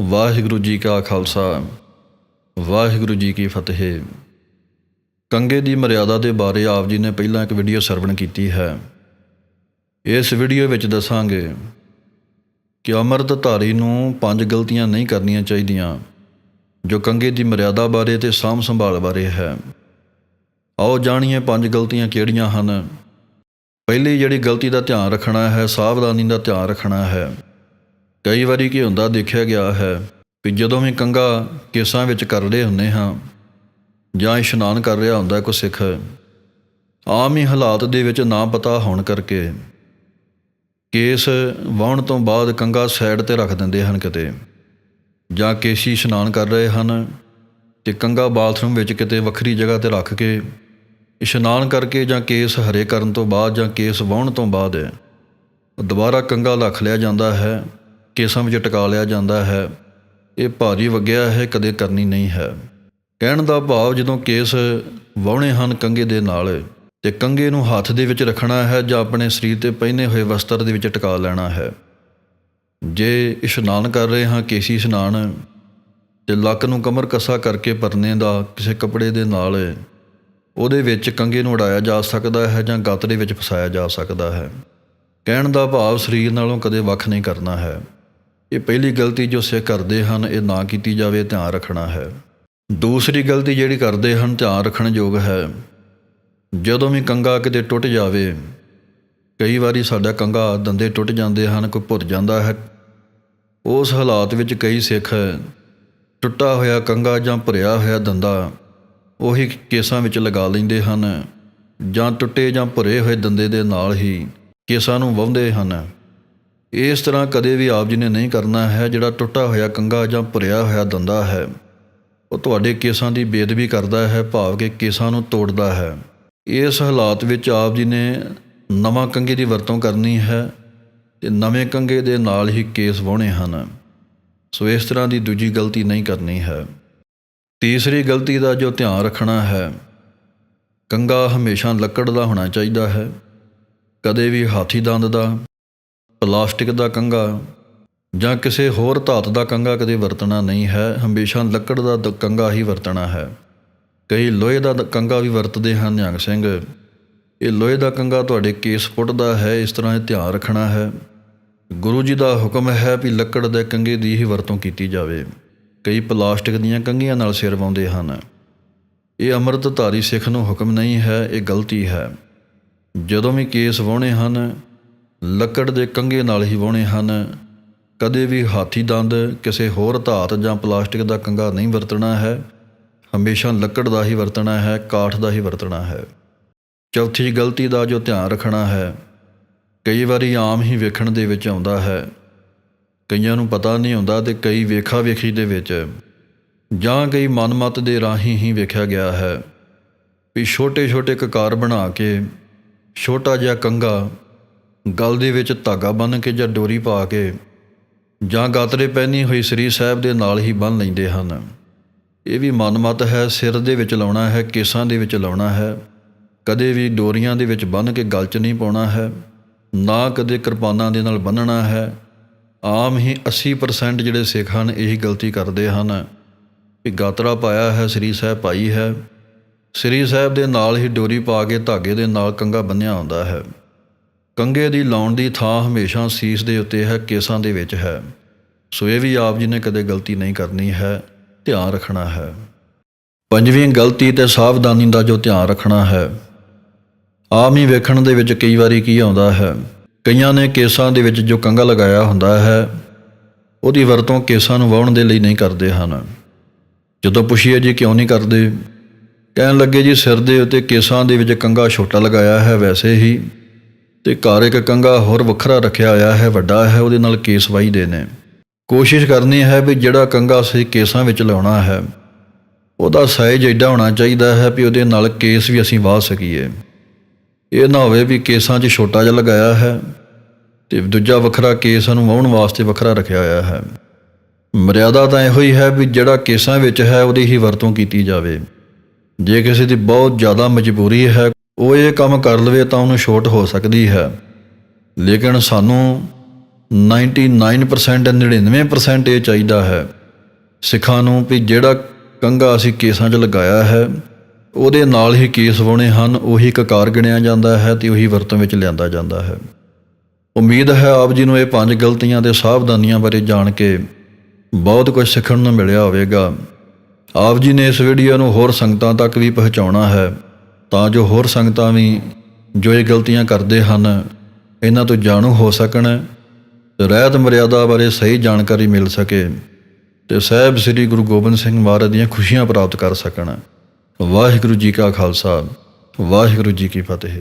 ਵਾਹਿਗੁਰੂ ਜੀ ਕਾ ਖਾਲਸਾ, ਵਾਹਿਗੁਰੂ ਜੀ ਕੀ ਫਤਿਹ। ਕੰਗੇ ਦੀ ਮਰਿਆਦਾ ਦੇ ਬਾਰੇ ਆਪ ਜੀ ਨੇ ਪਹਿਲਾਂ ਇੱਕ ਵੀਡੀਓ ਸਰਵਣ ਕੀਤੀ ਹੈ। ਇਸ ਵੀਡੀਓ ਵਿੱਚ ਦੱਸਾਂਗੇ ਕਿ ਅੰਮ੍ਰਿਤ ਧਾਰੀ ਨੂੰ ਪੰਜ ਗਲਤੀਆਂ ਨਹੀਂ ਕਰਨੀਆਂ ਚਾਹੀਦੀਆਂ, ਜੋ ਕੰਗੇ ਦੀ ਮਰਿਆਦਾ ਬਾਰੇ ਤੇ ਸਾਂਭ ਸੰਭਾਲ ਬਾਰੇ ਹੈ। ਆਓ ਜਾਣੀਏ ਪੰਜ ਗਲਤੀਆਂ ਕਿਹੜੀਆਂ ਹਨ। ਪਹਿਲੀ ਜਿਹੜੀ ਗਲਤੀ ਦਾ ਧਿਆਨ ਰੱਖਣਾ ਹੈ, ਸਾਵਧਾਨੀ ਦਾ ਧਿਆਨ ਰੱਖਣਾ ਹੈ। ਕਈ ਵਾਰੀ ਕੀ ਹੁੰਦਾ, ਦੇਖਿਆ ਗਿਆ ਹੈ ਵੀ ਜਦੋਂ ਵੀ ਕੰਗਾ ਕੇਸਾਂ ਵਿੱਚ ਕਰਦੇ ਹੁੰਦੇ ਹਾਂ ਜਾਂ ਇਸ਼ਨਾਨ ਕਰ ਰਿਹਾ ਹੁੰਦਾ ਕੋਈ ਸਿੱਖ, ਆਮ ਹੀ ਹਾਲਾਤ ਦੇ ਵਿੱਚ ਨਾ ਪਤਾ ਹੋਣ ਕਰਕੇ ਕੇਸ ਵਾਹਣ ਤੋਂ ਬਾਅਦ ਕੰਗਾ ਸਾਈਡ ਤੇ ਰੱਖ ਦਿੰਦੇ ਹਨ ਕਿਤੇ ਜਾਂ ਕੇਸ਼ੀ ਇਸ਼ਨਾਨ ਕਰ ਰਹੇ ਹਨ ਤੇ ਕੰਗਾ ਬਾਥਰੂਮ ਵਿੱਚ ਕਿਤੇ ਵੱਖਰੀ ਜਗ੍ਹਾ ਤੇ ਰੱਖ ਕੇ ਇਸ਼ਨਾਨ ਕਰਕੇ ਜਾਂ ਕੇਸ ਹਰੇ ਕਰਨ ਤੋਂ ਬਾਅਦ ਜਾਂ ਕੇਸ ਵਾਹਣ ਤੋਂ ਬਾਅਦ ਦੁਬਾਰਾ ਕੰਗਾ ਰੱਖ ਲਿਆ ਜਾਂਦਾ ਹੈ। ਕੇਸਾਂ ਵਿੱਚ ਟਿਕਾ ਲਿਆ ਜਾਂਦਾ ਹੈ। ਇਹ ਭਾਰੀ ਵਗਿਆ ਹੈ ਕਦੇ ਕਰਨੀ ਨਹੀਂ ਹੈ। ਕਹਿਣ ਦਾ ਭਾਵ ਜਦੋਂ ਕੇਸ ਵਾਹੁਣੇ ਹਨ ਕੰਗੇ ਦੇ ਨਾਲ ਤੇ ਕੰਗੇ ਨੂੰ ਹੱਥ ਦੇ ਵਿੱਚ ਰੱਖਣਾ ਹੈ ਜਾਂ ਆਪਣੇ ਸਰੀਰ ਤੇ ਪਹਿਨੇ ਹੋਏ ਵਸਤਰ ਦੇ ਵਿੱਚ ਟਿਕਾ ਲੈਣਾ ਹੈ। ਜੇ ਇਸ਼ਨਾਨ ਕਰ ਰਹੇ ਹਾਂ ਕੇਸੀ ਇਸ਼ਨਾਨ ਤੇ ਲੱਕ ਨੂੰ ਕਮਰ ਕੱਸਾ ਕਰਕੇ ਪਰਨੇ ਦਾ ਕਿਸੇ ਕੱਪੜੇ ਦੇ ਨਾਲ ਉਹਦੇ ਵਿੱਚ ਕੰਗੇ ਨੂੰ ਉਡਾਇਆ ਜਾ ਸਕਦਾ ਹੈ ਜਾਂ ਗੱਤ ਦੇ ਵਿੱਚ ਫਸਾਇਆ ਜਾ ਸਕਦਾ ਹੈ। ਕਹਿਣ ਦਾ ਭਾਵ ਸਰੀਰ ਨਾਲੋਂ ਕਦੇ ਵੱਖ ਨਹੀਂ ਕਰਨਾ ਹੈ। ਇਹ ਪਹਿਲੀ ਗਲਤੀ ਜੋ ਸਿੱਖ ਕਰਦੇ ਹਨ, ਇਹ ਨਾ ਕੀਤੀ ਜਾਵੇ, ਧਿਆਨ ਰੱਖਣਾ ਹੈ। ਦੂਸਰੀ ਗਲਤੀ ਜਿਹੜੀ ਕਰਦੇ ਹਨ, ਧਿਆਨ ਰੱਖਣ ਯੋਗ ਹੈ। ਜਦੋਂ ਵੀ ਕੰਗਾ ਕਿਤੇ ਟੁੱਟ ਜਾਵੇ, ਕਈ ਵਾਰੀ ਸਾਡਾ ਕੰਗਾ ਦੰਦੇ ਟੁੱਟ ਜਾਂਦੇ ਹਨ, ਕੋਈ ਭੁਰ ਜਾਂਦਾ ਹੈ। ਉਸ ਹਾਲਾਤ ਵਿੱਚ ਕਈ ਸਿੱਖ ਟੁੱਟਾ ਹੋਇਆ ਕੰਗਾ ਜਾਂ ਭਰਿਆ ਹੋਇਆ ਦੰਦਾ ਉਹੀ ਕੇਸਾਂ ਵਿੱਚ ਲਗਾ ਲੈਂਦੇ ਹਨ ਜਾਂ ਟੁੱਟੇ ਜਾਂ ਭਰੇ ਹੋਏ ਦੰਦੇ ਦੇ ਨਾਲ ਹੀ ਕੇਸਾਂ ਨੂੰ ਵਾਹੁੰਦੇ ਹਨ। ਇਸ ਤਰ੍ਹਾਂ ਕਦੇ ਵੀ ਆਪ ਜੀ ਨੇ ਨਹੀਂ ਕਰਨਾ ਹੈ ਜਿਹੜਾ ਟੁੱਟਾ ਹੋਇਆ ਕੰਗਾ ਜਾਂ ਭਰਿਆ ਹੋਇਆ ਦੰਦਾ ਹੈ। ਉਹ ਤੁਹਾਡੇ ਕੇਸਾਂ ਦੀ ਬੇਦਬੀ ਕਰਦਾ ਹੈ, ਭਾਵ ਕਿ ਕੇਸਾਂ ਨੂੰ ਤੋੜਦਾ ਹੈ। ਇਸ ਹਾਲਾਤ ਵਿੱਚ ਆਪ ਜੀ ਨੇ ਨਵਾਂ ਕੰਗੇ ਦੀ ਵਰਤੋਂ ਕਰਨੀ ਹੈ ਤੇ ਨਵੇਂ ਕੰਗੇ ਦੇ ਨਾਲ ਹੀ ਕੇਸ ਵਾਹੁਣੇ ਹਨ। ਸੋ ਇਸ ਤਰ੍ਹਾਂ ਦੀ ਦੂਜੀ ਗਲਤੀ ਨਹੀਂ ਕਰਨੀ ਹੈ। ਤੀਸਰੀ ਗਲਤੀ ਦਾ ਜੋ ਧਿਆਨ ਰੱਖਣਾ ਹੈ ਕੰਗਾ ਹਮੇਸ਼ਾ ਲੱਕੜ ਦਾ ਹੋਣਾ ਚਾਹੀਦਾ ਹੈ, ਕਦੇ ਵੀ ਹਾਥੀ ਦੰਦ ਦਾ ਪਲਾਸਟਿਕ ਦਾ ਕੰਗਾ ਜਾਂ ਕਿਸੇ ਹੋਰ ਧਾਤ ਦਾ ਕੰਗਾ ਕਦੇ ਵਰਤਣਾ ਨਹੀਂ ਹੈ। ਹਮੇਸ਼ਾ ਲੱਕੜ ਦਾ ਦ- ਕੰਗਾ ਹੀ ਵਰਤਣਾ ਹੈ। ਕਈ ਲੋਹੇ ਦਾ ਦ- ਕੰਗਾ ਵੀ ਵਰਤਦੇ ਹਨ, ਨਿਹੰਗ ਸਿੰਘ। ਇਹ ਲੋਹੇ ਦਾ ਕੰਗਾ ਤੁਹਾਡੇ ਕੇਸ ਪੁੱਟਦਾ ਹੈ, ਇਸ ਤਰ੍ਹਾਂ ਇਹ ਧਿਆਨ ਰੱਖਣਾ ਹੈ। ਗੁਰੂ ਜੀ ਦਾ ਹੁਕਮ ਹੈ ਵੀ ਲੱਕੜ ਦੇ ਕੰਗੇ ਦੀ ਹੀ ਵਰਤੋਂ ਕੀਤੀ ਜਾਵੇ। ਕਈ ਪਲਾਸਟਿਕ ਦੀਆਂ ਕੰਗੀਆਂ ਨਾਲ ਸਿਰ ਵਾਉਂਦੇ ਹਨ। ਇਹ ਅੰਮ੍ਰਿਤਧਾਰੀ ਸਿੱਖ ਨੂੰ ਹੁਕਮ ਨਹੀਂ ਹੈ, ਇਹ ਗਲਤੀ ਹੈ। ਜਦੋਂ ਵੀ ਕੇਸ ਵਾਹੁਣੇ ਹਨ ਲੱਕੜ ਦੇ ਕੰਘੇ ਨਾਲ ਹੀ ਵਾਹੁਣੇ ਹਨ। ਕਦੇ ਵੀ ਹਾਥੀ ਦੰਦ, ਕਿਸੇ ਹੋਰ ਧਾਤ ਜਾਂ ਪਲਾਸਟਿਕ ਦਾ ਕੰਗਾ ਨਹੀਂ ਵਰਤਣਾ ਹੈ। ਹਮੇਸ਼ਾ ਲੱਕੜ ਦਾ ਹੀ ਵਰਤਣਾ ਹੈ, ਕਾਠ ਦਾ ਹੀ ਵਰਤਣਾ ਹੈ। ਚੌਥੀ ਗਲਤੀ ਦਾ ਜੋ ਧਿਆਨ ਰੱਖਣਾ ਹੈ, ਕਈ ਵਾਰੀ ਆਮ ਹੀ ਵੇਖਣ ਦੇ ਵਿੱਚ ਆਉਂਦਾ ਹੈ। ਕਈਆਂ ਨੂੰ ਪਤਾ ਨਹੀਂ ਹੁੰਦਾ ਤੇ ਕਈ ਵੇਖਾ ਵੇਖੀ ਦੇ ਵਿੱਚ। ਜਾਂ ਕਈ ਮਨਮਤ ਦੇ ਰਾਹੀਂ ਹੀ ਵੇਖਿਆ ਗਿਆ ਹੈ। ਵੀ ਛੋਟੇ ਛੋਟੇ ਕਕਾਰ ਬਣਾ ਕੇ, ਛੋਟਾ ਜਿਹਾ ਕੰਗਾ ਗਲ ਦੇ ਵਿੱਚ ਧਾਗਾ ਬੰਨ੍ਹ ਕੇ ਜਾਂ ਡੋਰੀ ਪਾ ਕੇ ਜਾਂ ਗਾਤਰੇ ਪਹਿਨੀ ਹੋਈ ਸ੍ਰੀ ਸਾਹਿਬ ਦੇ ਨਾਲ ਹੀ ਬੰਨ੍ਹ ਲੈਂਦੇ ਹਨ। ਇਹ ਵੀ ਮਨਮਤ ਹੈ, ਸਿਰ ਦੇ ਵਿੱਚ ਲਾਉਣਾ ਹੈ, ਕੇਸਾਂ ਦੇ ਵਿੱਚ ਲਾਉਣਾ ਹੈ। ਕਦੇ ਵੀ ਡੋਰੀਆਂ ਦੇ ਵਿੱਚ ਬੰਨ੍ਹ ਕੇ ਗਲ 'ਚ ਨਹੀਂ ਪਾਉਣਾ ਹੈ। ਨਾ ਕਦੇ ਕਿਰਪਾਨਾਂ ਦੇ ਨਾਲ ਬੰਨਣਾ ਹੈ। ਆਮ ਹੀ 80% ਜਿਹੜੇ ਸਿੱਖ ਹਨ ਇਹੀ ਗਲਤੀ ਕਰਦੇ ਹਨ ਕਿ ਗਾਤਰਾ ਪਾਇਆ ਹੈ, ਸ੍ਰੀ ਸਾਹਿਬ ਪਾਈ ਹੈ। ਸ੍ਰੀ ਸਾਹਿਬ ਦੇ ਨਾਲ ਹੀ ਡੋਰੀ ਪਾ ਕੇ ਧਾਗੇ ਦੇ ਨਾਲ ਕੰਗਾ ਬੰਨਿਆ ਹੁੰਦਾ ਹੈ। ਕੰਗੇ ਦੀ ਲਾਉਣ ਦੀ ਥਾਂ ਹਮੇਸ਼ਾ ਸੀਸ ਦੇ ਉੱਤੇ ਹੈ, ਕੇਸਾਂ ਦੇ ਵਿੱਚ ਹੈ। ਸੋ ਇਹ ਵੀ ਆਪ ਜੀ ਨੇ ਕਦੇ ਗਲਤੀ ਨਹੀਂ ਕਰਨੀ ਹੈ, ਧਿਆਨ ਰੱਖਣਾ ਹੈ। ਪੰਜਵੀਂ ਗਲਤੀ ਤੇ ਸਾਵਧਾਨੀ ਦਾ ਜੋ ਧਿਆਨ ਰੱਖਣਾ ਹੈ, ਆਮ ਹੀ ਵੇਖਣ ਦੇ ਵਿੱਚ ਕਈ ਵਾਰੀ ਕੀ ਆਉਂਦਾ ਹੈ, ਕਈਆਂ ਨੇ ਕੇਸਾਂ ਦੇ ਵਿੱਚ ਜੋ ਕੰਗਾ ਲਗਾਇਆ ਹੁੰਦਾ ਹੈ, ਉਹਦੀ ਵਰਤੋਂ ਕੇਸਾਂ ਨੂੰ ਵਾਹੁਣ ਦੇ ਲਈ ਨਹੀਂ ਕਰਦੇ ਹਨ। ਜਦੋਂ ਪੁੱਛੀਏ ਜੀ ਕਿਉਂ ਨਹੀਂ ਕਰਦੇ, ਕਹਿਣ ਲੱਗੇ ਜੀ ਸਿਰ ਦੇ ਉੱਤੇ ਕੇਸਾਂ ਦੇ ਵਿੱਚ ਕੰਗਾ ਛੋਟਾ ਲਗਾਇਆ ਹੈ, ਵੈਸੇ ਹੀ ਤੇ ਘਰ ਇੱਕ ਕੰਗਾ ਹੋਰ ਵੱਖਰਾ ਰੱਖਿਆ ਹੋਇਆ ਹੈ, ਵੱਡਾ ਹੈ, ਉਹਦੇ ਨਾਲ ਕੇਸ ਵਾਹੀਦੇ ਨੇ। ਕੋਸ਼ਿਸ਼ ਕਰਨੀ ਹੈ ਵੀ ਜਿਹੜਾ ਕੰਗਾ ਅਸੀਂ ਕੇਸਾਂ ਵਿੱਚ ਲਾਉਣਾ ਹੈ, ਉਹਦਾ ਸਾਈਜ਼ ਐਡਾ ਹੋਣਾ ਚਾਹੀਦਾ ਹੈ ਵੀ ਉਹਦੇ ਨਾਲ ਕੇਸ ਵੀ ਅਸੀਂ ਵਾਹ ਸਕੀਏ। ਇਹ ਨਾ ਹੋਵੇ ਵੀ ਕੇਸਾਂ 'ਚ ਛੋਟਾ ਜਿਹਾ ਲਗਾਇਆ ਹੈ ਤੇ ਦੂਜਾ ਵੱਖਰਾ ਕੇਸ ਨੂੰ ਵਾਹੁਣ ਵਾਸਤੇ ਵੱਖਰਾ ਰੱਖਿਆ ਹੋਇਆ ਹੈ। ਮਰਿਆਦਾ ਤਾਂ ਇਹੋ ਹੀ ਹੈ ਵੀ ਜਿਹੜਾ ਕੇਸਾਂ ਵਿੱਚ ਹੈ, ਉਹਦੀ ਹੀ ਵਰਤੋਂ ਕੀਤੀ ਜਾਵੇ। ਜੇ ਕਿਸੇ ਦੀ ਬਹੁਤ ਜ਼ਿਆਦਾ ਮਜਬੂਰੀ ਹੈ ਉਹ ਇਹ ਕੰਮ ਕਰ ਲਵੇ ਤਾਂ ਉਹਨੂੰ ਛੋਟ ਹੋ ਸਕਦੀ ਹੈ। ਲੇਕਿਨ ਸਾਨੂੰ 99% 99% ਇਹ ਚਾਹੀਦਾ ਹੈ। ਸਿੱਖਾਂ ਨੂੰ ਵੀ ਜਿਹੜਾ ਕੰਗਾ ਅਸੀਂ ਕੇਸਾਂ 'ਚ ਲਗਾਇਆ ਹੈ, ਉਹਦੇ ਨਾਲ ਹੀ ਕੇਸ ਵਾਉਣੇ ਹਨ, ਉਹੀ ਕਕਾਰ ਗਿਣਿਆ ਜਾਂਦਾ ਹੈ ਤੇ ਉਹੀ ਵਰਤੋਂ ਵਿੱਚ ਲਿਆਂਦਾ ਜਾਂਦਾ ਹੈ। ਉਮੀਦ ਹੈ ਆਪ ਜੀ ਨੂੰ ਇਹ ਪੰਜ ਗਲਤੀਆਂ ਤੇ ਸਾਵਧਾਨੀਆਂ ਬਾਰੇ ਜਾਣ ਕੇ ਬਹੁਤ ਕੁਝ ਸਿੱਖਣ ਨੂੰ ਮਿਲਿਆ ਹੋਵੇਗਾ। ਆਪ ਜੀ ਨੇ ਇਸ ਵੀਡੀਓ ਨੂੰ ਹੋਰ ਸੰਗਤਾਂ ਤੱਕ ਵੀ ਪਹੁੰਚਾਉਣਾ ਹੈ। ਤਾਂ ਜੋ ਹੋਰ ਸੰਗਤਾਂ ਵੀ ਜੋ ਇਹ ਗਲਤੀਆਂ ਕਰਦੇ ਹਨ, ਇਹਨਾਂ ਤੋਂ ਜਾਣੂ ਹੋ ਸਕਣ ਤੇ ਰਹਿਤ ਮਰਿਆਦਾ ਬਾਰੇ ਸਹੀ ਜਾਣਕਾਰੀ ਮਿਲ ਸਕੇ ਤੇ ਸਾਹਿਬ ਸ੍ਰੀ ਗੁਰੂ ਗੋਬਿੰਦ ਸਿੰਘ ਮਹਾਰਾਜ ਦੀਆਂ ਖੁਸ਼ੀਆਂ ਪ੍ਰਾਪਤ ਕਰ ਸਕਣ। ਵਾਹਿਗੁਰੂ ਜੀ ਕਾ ਖਾਲਸਾ, ਵਾਹਿਗੁਰੂ ਜੀ ਕੀ ਫਤਿਹ।